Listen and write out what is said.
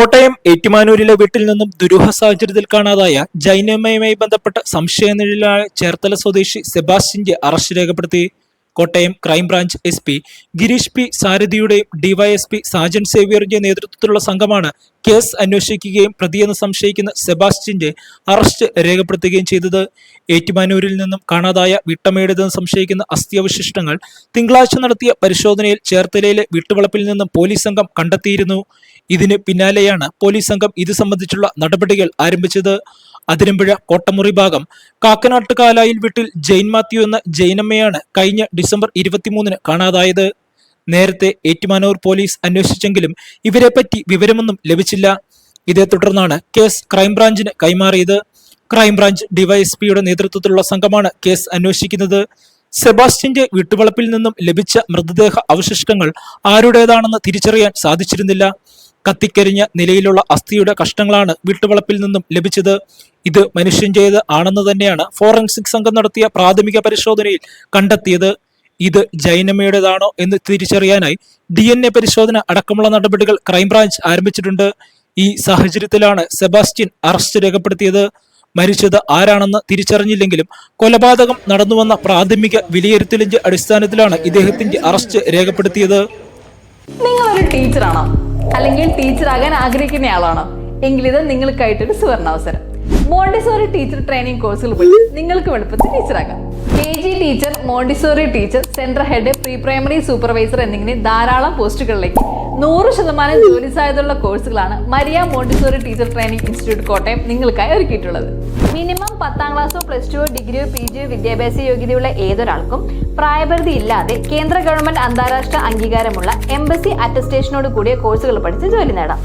കോട്ടയം ഏറ്റുമാനൂരിലെ വീട്ടിൽ നിന്നും ദുരൂഹ സാഹചര്യത്തിൽ കാണാതായ ജൈനമ്മയുമായി ബന്ധപ്പെട്ട സംശയനിഴലായ ചേർത്തല സ്വദേശി സെബാസ്റ്റ്യന്റെ അറസ്റ്റ് രേഖപ്പെടുത്തി. Kottayam crime branch S P Girish P സാരഥിയുടെയും DYSP Sajan സേവ്യറിന്റെ നേതൃത്വത്തിലുള്ള സംഘമാണ് കേസ് അന്വേഷിക്കുകയും പ്രതിയെന്ന് സംശയിക്കുന്ന സെബാസ്റ്റ്യന്റെ അറസ്റ്റ് രേഖപ്പെടുത്തുകയും ചെയ്തത്. ഏറ്റുമാനൂരിൽ നിന്നും കാണാതായ വിട്ടമ്മയുടേതെന്ന് സംശയിക്കുന്ന അസ്ഥിയവശിഷ്ടങ്ങൾ തിങ്കളാഴ്ച നടത്തിയ പരിശോധനയിൽ ചേർത്തലയിലെ വീട്ടുവളപ്പിൽ നിന്നും പോലീസ് സംഘം കണ്ടെത്തിയിരുന്നു. ഇതിന് പിന്നാലെയാണ് പോലീസ് സംഘം ഇത് സംബന്ധിച്ചുള്ള നടപടികൾ ആരംഭിച്ചത്. അതിരമ്പുഴ കോട്ടമുറി ഭാഗം കാക്കനാട്ട് കാലായിൽ വീട്ടിൽ ജെയിൻ മാത്യു എന്ന ജെയിനമ്മയാണ് കഴിഞ്ഞ ഡിസംബർ ഇരുപത്തിമൂന്നിന് കാണാതായത്. നേരത്തെ ഏറ്റുമാനൂർ പോലീസ് അന്വേഷിച്ചെങ്കിലും ഇവരെപ്പറ്റി വിവരമൊന്നും ലഭിച്ചില്ല. ഇതേ തുടർന്നാണ് കേസ് ക്രൈംബ്രാഞ്ചിന് കൈമാറിയത്. ക്രൈംബ്രാഞ്ച് ഡിവൈഎസ്പിയുടെ നേതൃത്വത്തിലുള്ള സംഘമാണ് കേസ് അന്വേഷിക്കുന്നത്. സെബാസ്റ്റ്യന്റെ വീട്ടുവളപ്പിൽ നിന്നും ലഭിച്ച മൃതദേഹ അവശിഷ്ടങ്ങൾ ആരുടേതാണെന്ന് തിരിച്ചറിയാൻ സാധിച്ചിരുന്നില്ല. കത്തിക്കരിഞ്ഞ നിലയിലുള്ള അസ്ഥിയുടെ കഷ്ണങ്ങളാണ് വീട്ടുവളപ്പിൽ നിന്നും ലഭിച്ചത്. ഇത് മനുഷ്യൻ ചെയ്ത് ആണെന്ന് തന്നെയാണ് ഫോറൻസിക് സംഘം നടത്തിയ പ്രാഥമിക പരിശോധനയിൽ കണ്ടെത്തിയത്. ഇത് ജൈനമ്മയുടേതാണോ എന്ന് തിരിച്ചറിയാനായി ഡി എൻ എ പരിശോധന അടക്കമുള്ള നടപടികൾ ക്രൈംബ്രാഞ്ച് ആരംഭിച്ചിട്ടുണ്ട്. ഈ സാഹചര്യത്തിലാണ് സെബാസ്റ്റ്യൻ അറസ്റ്റ് രേഖപ്പെടുത്തിയത്. മരിച്ചത് ആരാണെന്ന് തിരിച്ചറിഞ്ഞില്ലെങ്കിലും കൊലപാതകം നടന്നുവന്ന പ്രാഥമിക വിലയിരുത്തലിന്റെ അടിസ്ഥാനത്തിലാണ് ഇദ്ദേഹത്തിന്റെ അറസ്റ്റ് രേഖപ്പെടുത്തിയത്. നിങ്ങളൊരു ടീച്ചറാണോ? അല്ലെങ്കിൽ ടീച്ചറാകാൻ ആഗ്രഹിക്കുന്നയാളാണോ എങ്കിൽ ഇത് നിങ്ങൾക്കായിട്ടൊരു സുവർണാവസരം. മോണ്ടിസോറി ടീച്ചർ ട്രെയിനിങ് കോഴ്സുകൾ വഴി നിങ്ങൾക്ക് എളുപ്പത്തിൽ ടീച്ചറാകാം. K G teacher Montessori teacher central head pre primary supervisor എന്നിങ്ങനെ ധാരാളം പോസ്റ്റുകളിലേക്ക് നൂറ് ശതമാനം ജോലി സാധ്യതയുള്ള കോഴ്സുകളാണ് Maria Montessori teacher training institute Kottayam നിങ്ങൾക്കായി ഒരുക്കിയിട്ടുള്ളത്. മിനിമം പത്താം ക്ലാസ്സോ പ്ലസ് ടുവോ ഡിഗ്രിയോ പി ജിയോ വിദ്യാഭ്യാസ യോഗ്യതയുള്ള ഏതൊരാൾക്കും പ്രായപരിധി ഇല്ലാതെ കേന്ദ്ര ഗവൺമെന്റ് അന്താരാഷ്ട്ര അംഗീകാരമുള്ള എംബസി അറ്റസ്റ്റേഷനോട് കൂടിയ കോഴ്സുകൾ പഠിച്ച് ജോലി നേടാം.